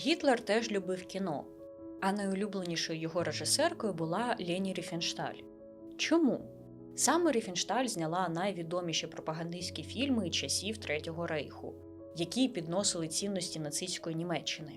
Гітлер теж любив кіно, а найулюбленішою його режисеркою була Лені Ріфеншталь. Чому? Саме Ріфеншталь зняла найвідоміші пропагандистські фільми часів Третього рейху, які підносили цінності нацистської Німеччини.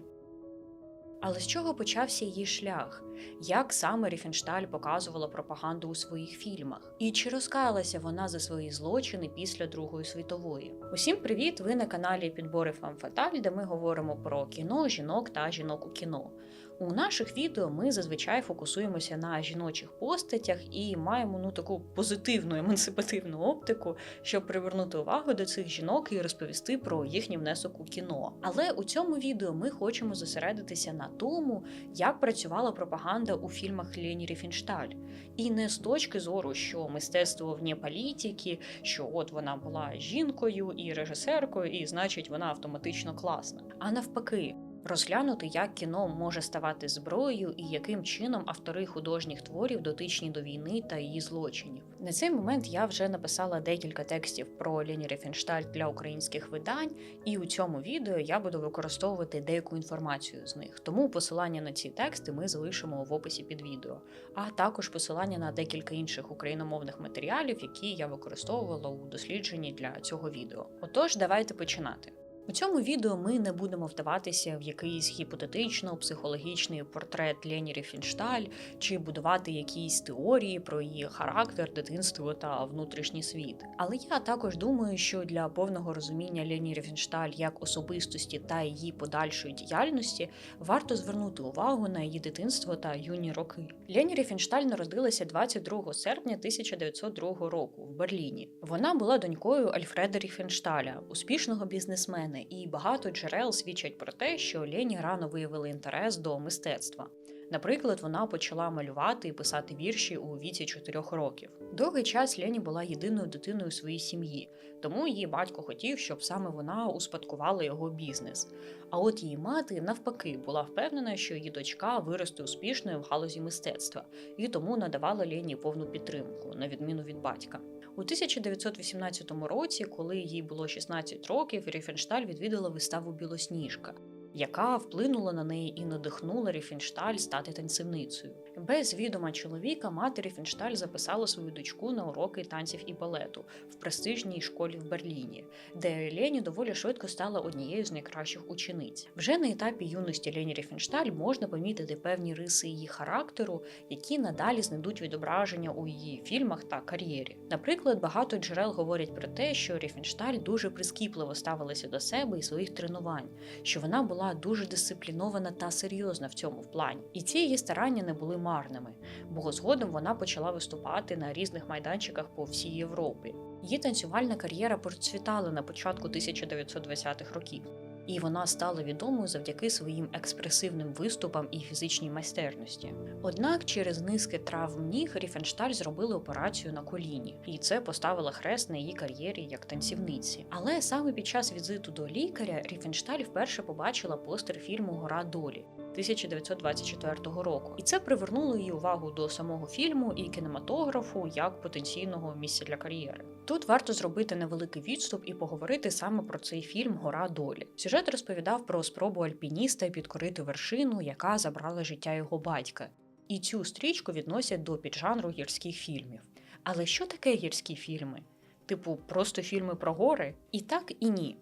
Але з чого почався її шлях? Як саме Ріфеншталь показувала пропаганду у своїх фільмах? І чи розкаялася вона за свої злочини після Другої світової? Усім привіт! Ви на каналі Підбори Фамфаталь, де ми говоримо про кіно, жінок та жінок у кіно. У наших відео ми зазвичай фокусуємося на жіночих постатях і маємо ну таку позитивну емансипативну оптику, щоб привернути увагу до цих жінок і розповісти про їхній внесок у кіно. Але у цьому відео ми хочемо зосередитися на тому, як працювала пропаганда у фільмах Лені Ріфеншталь. І не з точки зору, що мистецтво вне політики, що от вона була жінкою і режисеркою, і значить вона автоматично класна. А навпаки. Розглянути, як кіно може ставати зброєю і яким чином автори художніх творів дотичні до війни та її злочинів. На цей момент я вже написала декілька текстів про Лені Рефеншталь для українських видань, і у цьому відео я буду використовувати деяку інформацію з них. Тому посилання на ці тексти ми залишимо в описі під відео, а також посилання на декілька інших україномовних матеріалів, які я використовувала у дослідженні для цього відео. Отож, давайте починати. У цьому відео ми не будемо вдаватися в якийсь гіпотетично-психологічний портрет Лені Ріфеншталь чи будувати якісь теорії про її характер, дитинство та внутрішній світ. Але я також думаю, що для повного розуміння Лені Ріфеншталь як особистості та її подальшої діяльності варто звернути увагу на її дитинство та юні роки. Лені Ріфеншталь народилася 22 серпня 1902 року в Берліні. Вона була донькою Альфреда Ріфеншталя, успішного бізнесмена і багато джерел свідчать про те, що Лені рано виявили інтерес до мистецтва. Наприклад, вона почала малювати і писати вірші у віці 4 років. Довгий час Лені була єдиною дитиною своїй сім'ї, тому її батько хотів, щоб саме вона успадкувала його бізнес. А от її мати, навпаки, була впевнена, що її дочка виросте успішною в галузі мистецтва і тому надавала Лені повну підтримку, на відміну від батька. У 1918 році, коли їй було 16 років, Ріфеншталь відвідала виставу Білосніжка, яка вплинула на неї і надихнула Ріфеншталь стати танцівницею. Без відома чоловіка мати Ріфеншталь записала свою дочку на уроки танців і балету в престижній школі в Берліні, де Лені доволі швидко стала однією з найкращих учениць. Вже на етапі юності Лені Ріфеншталь можна помітити певні риси її характеру, які надалі знайдуть відображення у її фільмах та кар'єрі. Наприклад, багато джерел говорять про те, що Ріфеншталь дуже прискіпливо ставилася до себе і своїх тренувань, що вона була дуже дисциплінована та серйозна в цьому плані. І ці її старання не були марними, бо згодом вона почала виступати на різних майданчиках по всій Європі. Її танцювальна кар'єра процвітала на початку 1920-х років, і вона стала відомою завдяки своїм експресивним виступам і фізичній майстерності. Однак через низки травм ніг Ріфеншталь зробили операцію на коліні, і це поставило хрест на її кар'єрі як танцівниці. Але саме під час візиту до лікаря Ріфеншталь вперше побачила постер фільму Гора долі. 1924 року, і це привернуло її увагу до самого фільму і кінематографу як потенційного місця для кар'єри. Тут варто зробити невеликий відступ і поговорити саме про цей фільм Гора долі. Сюжет розповідав про спробу альпініста підкорити вершину, яка забрала життя його батька. І цю стрічку відносять до піджанру гірських фільмів. Але що таке гірські фільми? Типу, просто фільми про гори? І так, і ні.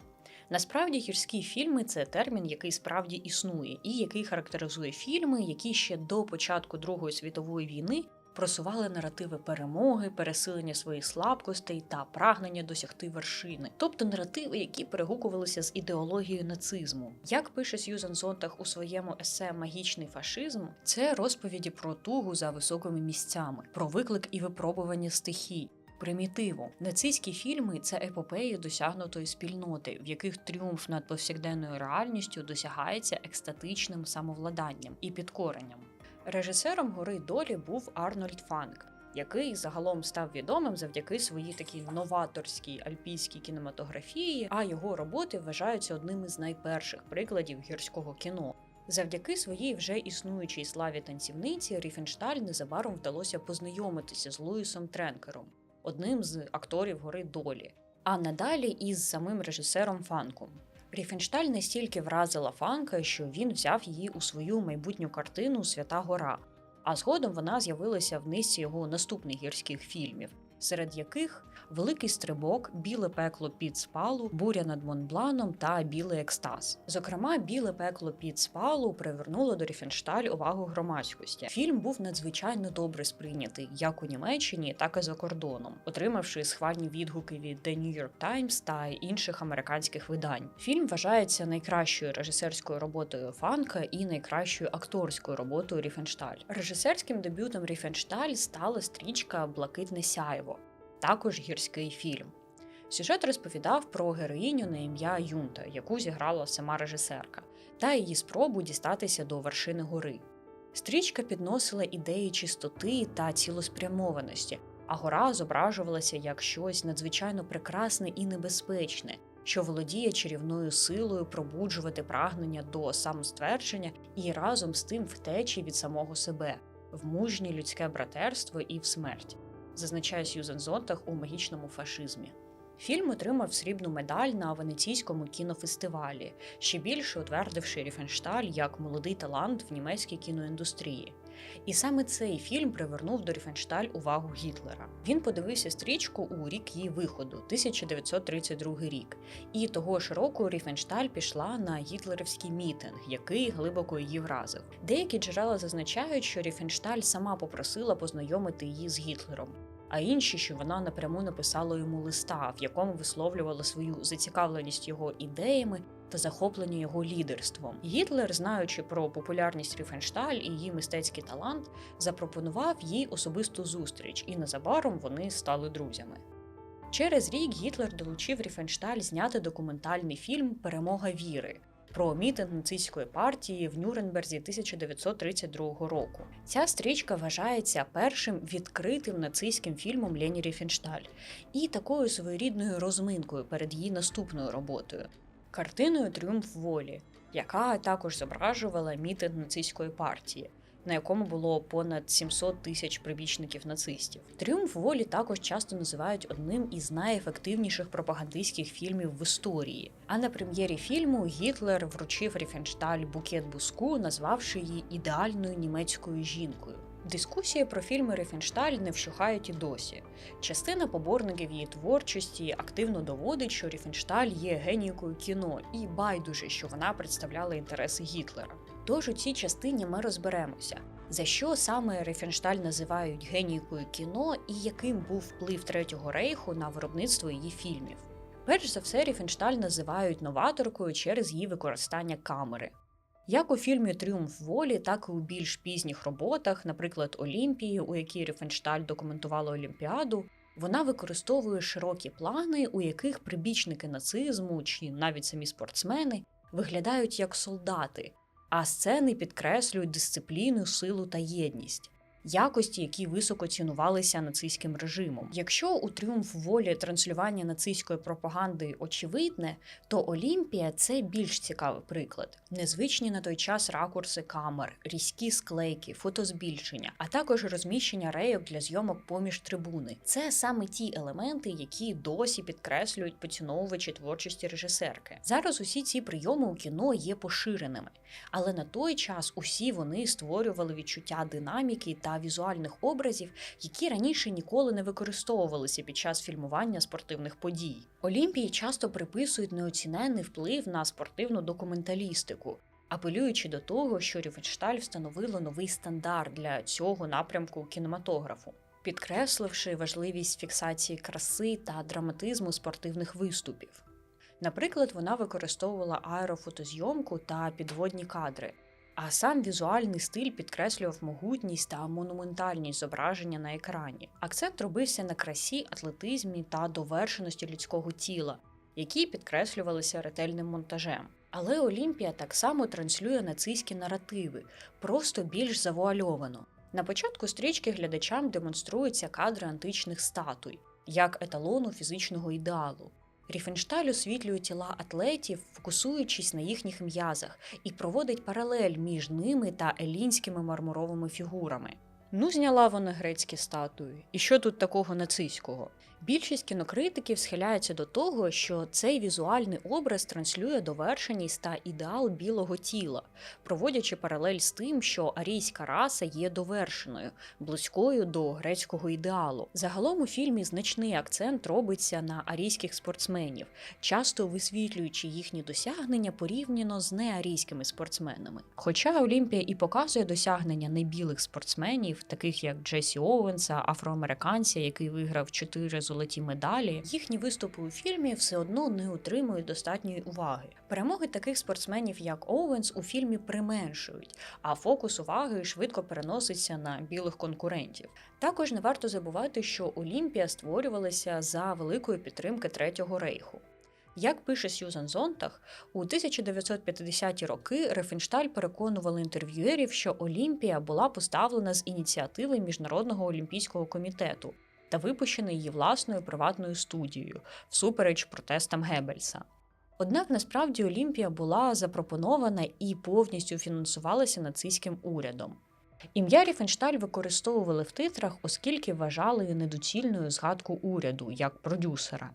Насправді гірські фільми це термін, який справді існує, і який характеризує фільми, які ще до початку Другої світової війни просували наративи перемоги, пересилення своїх слабкостей та прагнення досягти вершини, тобто наративи, які перегукувалися з ідеологією нацизму. Як пише Сьюзан Зонтах у своєму есе Магічний фашизм, це розповіді про тугу за високими місцями, про виклик і випробування стихій примітиву. Нацистські фільми це епопеї досягнутої спільноти, в яких тріумф над повсякденною реальністю досягається екстатичним самовладанням і підкоренням. Режисером гори долі був Арнольд Фанк. Який загалом став відомим завдяки своїй такій новаторській альпійській кінематографії, а його роботи вважаються одним із найперших прикладів гірського кіно. Завдяки своїй вже існуючій славі танцівниці Ріфеншталь незабаром вдалося познайомитися з Луїсом Тренкером, одним з акторів гори долі, а надалі із самим режисером Фанком. Ріфеншталь настільки вразила Фанка, що він взяв її у свою майбутню картину Свята Гора, а згодом вона з'явилася в низці його наступних гірських фільмів, серед яких Великий стрибок, біле пекло під спалу, буря над Монбланом та білий екстаз. Зокрема, біле пекло під спалу привернуло до Ріфеншталь увагу громадськості. Фільм був надзвичайно добре сприйнятий як у Німеччині, так і за кордоном, отримавши схвальні відгуки від The New York Times та інших американських видань. Фільм вважається найкращою режисерською роботою Фанка і найкращою акторською роботою Ріфеншталь. Режисерським дебютом Ріфеншталь стала стрічка Блакитне сяйво також гірський фільм. Сюжет розповідав про героїню на ім'я Юнта, яку зіграла сама режисерка, та її спробу дістатися до вершини гори. Стрічка підносила ідеї чистоти та цілеспрямованості, а гора зображувалася як щось надзвичайно прекрасне і небезпечне, що володіє чарівною силою пробуджувати прагнення до самоствердження і разом з тим втечі від самого себе, в мужнє людське братерство і в смерть зазначає Сьюзен Зонтах у магічному фашизмі. Фільм отримав срібну медаль на Венеційському кінофестивалі, ще більше утвердивши Ріфеншталь як молодий талант в німецькій кіноіндустрії. І саме цей фільм привернув до Ріфеншталь увагу Гітлера. Він подивився стрічку у рік її виходу, 1932 рік, і того ж року Ріфеншталь пішла на гітлерівський мітинг, який глибоко її вразив. Деякі джерела зазначають, що Ріфеншталь сама попросила познайомити її з Гітлером. А інші, що вона напряму написала йому листа, в якому висловлювала свою зацікавленість його ідеями та захоплення його лідерством. Гітлер, знаючи про популярність Ріфеншталь і її мистецький талант, запропонував їй особисту зустріч, і незабаром вони стали друзями. Через рік Гітлер долучив Ріфеншталь зняти документальний фільм Перемога віри про мітинг нацистської партії в Нюрнберзі 1932 року. Ця стрічка вважається першим відкритим нацистським фільмом Лені Ріфеншталь і такою своєрідною розминкою перед її наступною роботою картиною Тріумф волі, яка також зображувала мітинг нацистської партії. На якому було понад 700 тисяч прибічників нацистів. Тріумф волі також часто називають одним із найефективніших пропагандистських фільмів в історії. А на прем'єрі фільму Гітлер вручив Ріфеншталь букет буску, назвавши її ідеальною німецькою жінкою. Дискусії про фільми Рефеншталь не вщухають і досі. Частина поборників її творчості активно доводить, що Ріфеншталь є генієкою кіно, і байдуже, що вона представляла інтереси Гітлера. Тож у цій частині ми розберемося, за що саме Рефеншталь називають генієкою кіно і яким був вплив Третього рейху на виробництво її фільмів. Перш за все, Ріфеншталь називають новаторкою через її використання камери. Як у фільмі Тріумф волі, так і у більш пізніх роботах, наприклад, Олімпії, у якій Ріфеншталь документувала Олімпіаду, вона використовує широкі плани, у яких прибічники нацизму чи навіть самі спортсмени виглядають як солдати, а сцени підкреслюють дисципліну, силу та єдність якості, які високо цінувалися нацистським режимом. Якщо у тріумф волі транслювання нацистської пропаганди очевидне, то Олімпія це більш цікавий приклад. Незвичні на той час ракурси камер, різкі склейки, фотозбільшення, а також розміщення рейок для зйомок поміж трибуни. Це саме ті елементи, які досі підкреслюють поціновувачі творчості режисерки. Зараз усі ці прийоми у кіно є поширеними, але на той час усі вони створювали відчуття динаміки та візуальних образів, які раніше ніколи не використовувалися під час фільмування спортивних подій. Олімпії часто приписують неоціненний вплив на спортивну документалістику. Апелюючи до того, що Ріфеншталь встановило новий стандарт для цього напрямку кінематографу, підкресливши важливість фіксації краси та драматизму спортивних виступів. Наприклад, вона використовувала аерофотозйомку та підводні кадри, а сам візуальний стиль підкреслював могутність та монументальність зображення на екрані. Акцент робився на красі, атлетизмі та довершеності людського тіла, які підкреслювалися ретельним монтажем. Але Олімпія так само транслює нацистські наративи, просто більш завуальовано. На початку стрічки глядачам демонструються кадри античних статуй як еталону фізичного ідеалу. Ріфеншталь освітлює тіла атлетів, фокусуючись на їхніх м'язах, і проводить паралель між ними та елінськими мармуровими фігурами. Ну, зняла вона грецькі статуї. І що тут такого нацистського? Більшість кінокритиків схиляються до того, що цей візуальний образ транслює довершеність та ідеал білого тіла, проводячи паралель з тим, що арійська раса є довершеною, близькою до грецького ідеалу. Загалом у фільмі значний акцент робиться на арійських спортсменів, часто висвітлюючи їхні досягнення порівняно з неарійськими спортсменами. Хоча Олімпія і показує досягнення небілих спортсменів, таких як Джесі Оуенса, афроамериканця, який виграв чотири золоті медалі, їхні виступи у фільмі все одно не отримують достатньої уваги. Перемоги таких спортсменів, як Оуенс, у фільмі применшують, а фокус уваги швидко переноситься на білих конкурентів. Також не варто забувати, що Олімпія створювалася за великої підтримки Третього рейху. Як пише Сьюзан Зонтах, у 1950-ті роки Рефеншталь переконували інтерв'юерів, що Олімпія була поставлена з ініціативи Міжнародного олімпійського комітету та випущена її власною приватною студією всупереч протестам Геббельса. Однак насправді Олімпія була запропонована і повністю фінансувалася нацистським урядом. Ім'я Ріфеншталь використовували в титрах, оскільки вважали недоцільною згадку уряду як продюсера.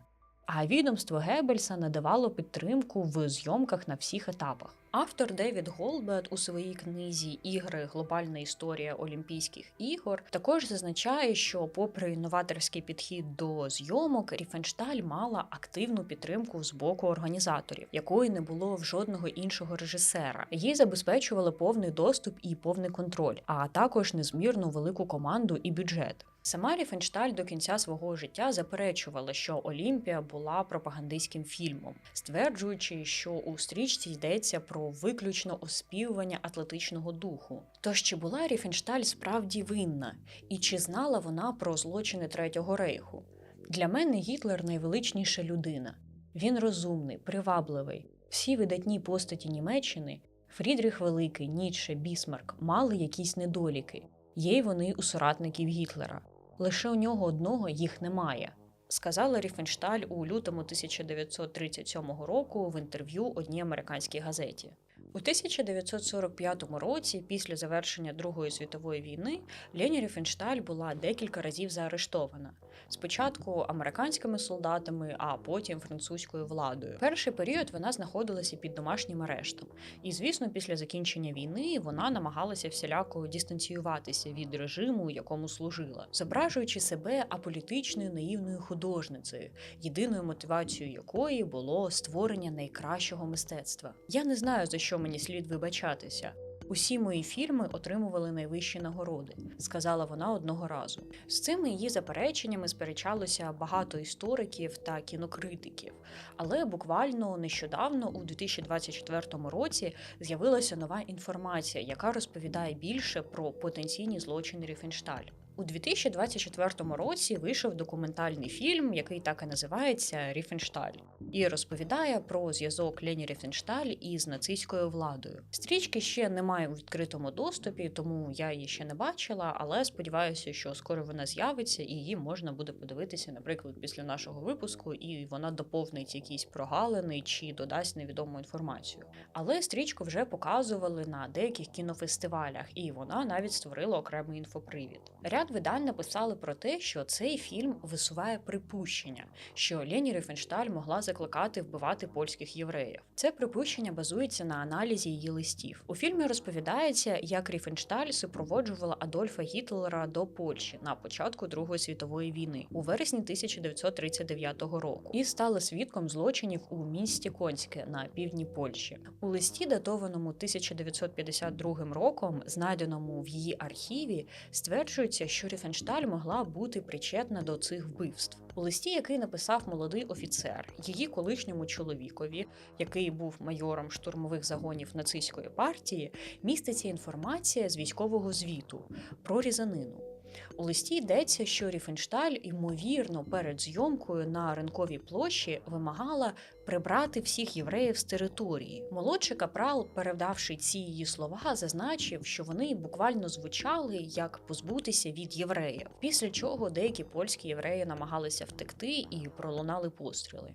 А відомство Геббельса надавало підтримку в зйомках на всіх етапах. Автор Девід Голбет у своїй книзі Ігри Глобальна історія Олімпійських ігор також зазначає, що, попри новаторський підхід до зйомок, Ріфеншталь мала активну підтримку з боку організаторів, якої не було в жодного іншого режисера. Їй забезпечували повний доступ і повний контроль, а також незмірну велику команду і бюджет. Сама Ріфеншталь до кінця свого життя заперечувала, що Олімпія була пропагандистським фільмом, стверджуючи, що у стрічці йдеться про виключно оспівування атлетичного духу. Тож чи була Ріфеншталь справді винна, і чи знала вона про злочини Третього рейху? Для мене Гітлер найвеличніша людина. Він розумний, привабливий. Всі видатні постаті Німеччини Фрідріх Великий, Ніцше, Бісмарк мали якісь недоліки. Є й вони у соратників Гітлера. Лише у нього одного їх немає, сказала Ріфеншталь у лютому 1937 року в інтерв'ю одній американській газеті. У 1945 році, після завершення Другої світової війни, Лені Ріфеншталь була декілька разів заарештована. Спочатку американськими солдатами, а потім французькою владою. Перший період вона знаходилася під домашнім арештом, і, звісно, після закінчення війни вона намагалася всіляко дистанціюватися від режиму, якому служила, зображуючи себе аполітичною наївною художницею, єдиною мотивацією якої було створення найкращого мистецтва. Я не знаю за що мені слід вибачатися. Усі мої фільми отримували найвищі нагороди, сказала вона одного разу. З цими її запереченнями сперечалося багато істориків та кінокритиків. Але буквально нещодавно, у 2024 році, з'явилася нова інформація, яка розповідає більше про потенційні злочини Ріфеншталь. У 2024 році вийшов документальний фільм, який так і називається Ріфеншталь, і розповідає про зв'язок Лені Ріфеншталь із нацистською владою. Стрічки ще немає у відкритому доступі, тому я її ще не бачила, але сподіваюся, що скоро вона з'явиться і її можна буде подивитися, наприклад, після нашого випуску, і вона доповнить якісь прогалини чи додасть невідому інформацію. Але стрічку вже показували на деяких кінофестивалях, і вона навіть створила окремий інфопривід. Ряд Ряд видань написали про те, що цей фільм висуває припущення, що Лені Рифеншталь могла закликати вбивати польських євреїв. Це припущення базується на аналізі її листів. У фільмі розповідається, як Ріфеншталь супроводжувала Адольфа Гітлера до Польщі на початку Другої світової війни у вересні 1939 року і стала свідком злочинів у місті Конське на півдні Польщі. У листі, датованому 1952 роком, знайденому в її архіві, стверджується, що Ріфеншталь могла бути причетна до цих вбивств. У листі, який написав молодий офіцер, її колишньому чоловікові, який був майором штурмових загонів нацистської партії, міститься інформація з військового звіту про різанину. У листі йдеться, що Ріфеншталь, ймовірно, перед зйомкою на ринковій площі вимагала прибрати всіх євреїв з території. Молодший капрал, передавши ці її слова, зазначив, що вони буквально звучали як позбутися від євреїв. Після чого деякі польські євреї намагалися втекти і пролунали постріли.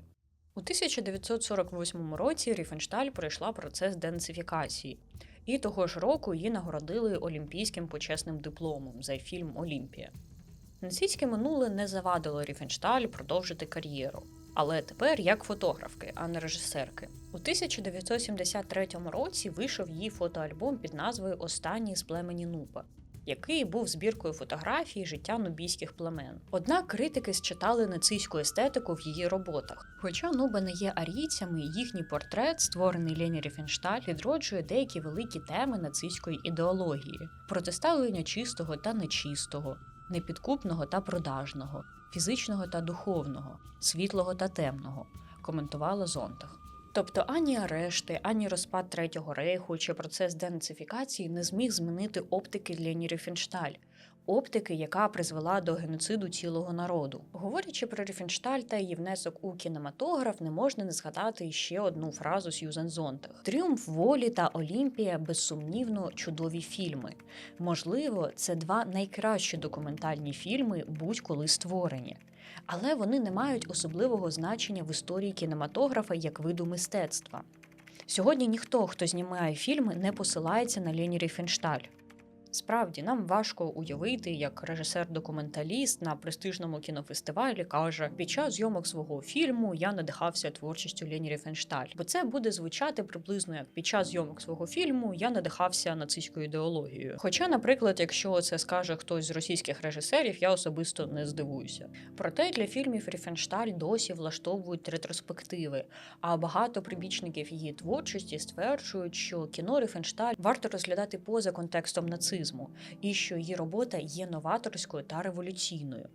У 1948 році Ріфеншталь пройшла процес денацифікації. І того ж року її нагородили олімпійським почесним дипломом за фільм Олімпія. Нацистське минуле не завадило Ріфеншталь продовжити кар'єру. Але тепер як фотографки, а не режисерки. У 1973 році вийшов її фотоальбом під назвою Останній з племені Нупа, який був збіркою фотографій життя нубійських племен. Однак критики считали нацистську естетику в її роботах. Хоча нуби не є арійцями, їхній портрет, створений Лені Ріфеншталь, відроджує деякі великі теми нацистської ідеології: протиставлення чистого та нечистого, непідкупного та продажного, фізичного та духовного, світлого та темного, коментувала Зонтах. Тобто ані арешти, ані розпад Третього рейху чи процес денацифікації не зміг змінити оптики Лені Ріфеншталь, оптики, яка призвела до геноциду цілого народу. Говорячи про Ріфеншталь та її внесок у кінематограф, не можна не згадати ще одну фразу Сьюзен Зонтах: Тріумф волі та Олімпія безсумнівно чудові фільми. Можливо, це два найкращі документальні фільми будь-коли створені. Але вони не мають особливого значення в історії кінематографа як виду мистецтва. Сьогодні ніхто, хто знімає фільми, не посилається на Лені Ріфеншталь. Справді, нам важко уявити, як режисер-документаліст на престижному кінофестивалі каже: під час зйомок свого фільму я надихався творчістю Лені Ріфеншталь. Бо це буде звучати приблизно як під час зйомок свого фільму я надихався нацистською ідеологією. Хоча, наприклад, якщо це скаже хтось з російських режисерів, я особисто не здивуюся. Проте для фільмів Ріфеншталь досі влаштовують ретроспективи, а багато прибічників її творчості стверджують, що кіно Ріфеншталь варто розглядати поза контекстом нацизму і що її робота є новаторською та революційною.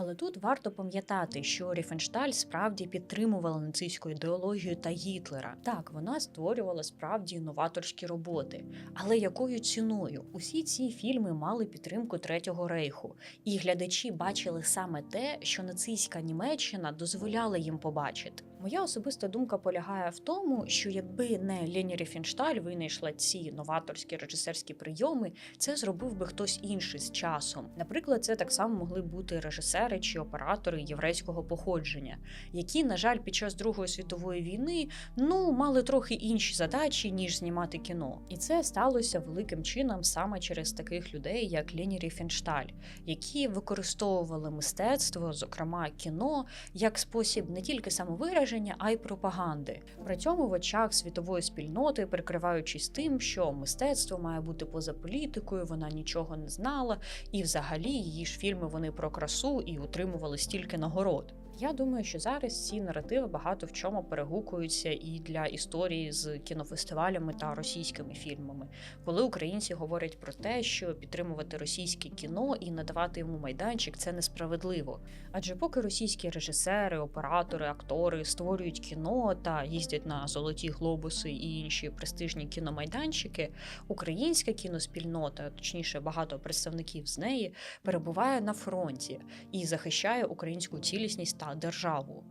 Але тут варто пам'ятати, що Ріфеншталь справді підтримувала нацистську ідеологію та Гітлера. Так, вона створювала справді новаторські роботи. Але якою ціною? Усі ці фільми мали підтримку Третього рейху, і глядачі бачили саме те, що нацистська Німеччина дозволяла їм побачити. Моя особиста думка полягає в тому, що якби не Лені Ріфеншталь винайшла ці новаторські режисерські прийоми, це зробив би хтось інший з часом. Наприклад, це так само могли бути режисери чи оператори єврейського походження, які, на жаль, під час Другої світової війни ну мали трохи інші задачі ніж знімати кіно, і це сталося великим чином саме через таких людей, як Лені Ріфеншталь, які використовували мистецтво, зокрема кіно, як спосіб не тільки самовираження, а й пропаганди. При цьому в очах світової спільноти, прикриваючись тим, що мистецтво має бути поза політикою, вона нічого не знала, і взагалі її ж фільми вони про красу і утримували стільки нагород. Я думаю, що зараз ці наративи багато в чому перегукуються і для історії з кінофестивалями та російськими фільмами, коли українці говорять про те, що підтримувати російське кіно і надавати йому майданчик це несправедливо. Адже поки російські режисери, оператори, актори створюють кіно та їздять на золоті глобуси і інші престижні кіномайданчики, українська кіноспільнота, точніше, багато представників з неї, перебуває на фронті і захищає українську цілісність та державу.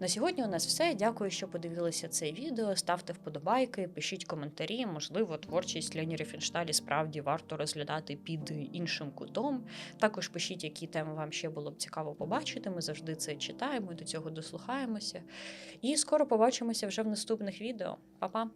На сьогодні у нас все. Дякую, що подивилися це відео. Ставте вподобайки, пишіть коментарі. Можливо, творчість Лені Ріфеншталі справді варто розглядати під іншим кутом. Також пишіть, які теми вам ще було б цікаво побачити. Ми завжди це читаємо, до цього дослухаємося. І скоро побачимося вже в наступних відео. Па-па!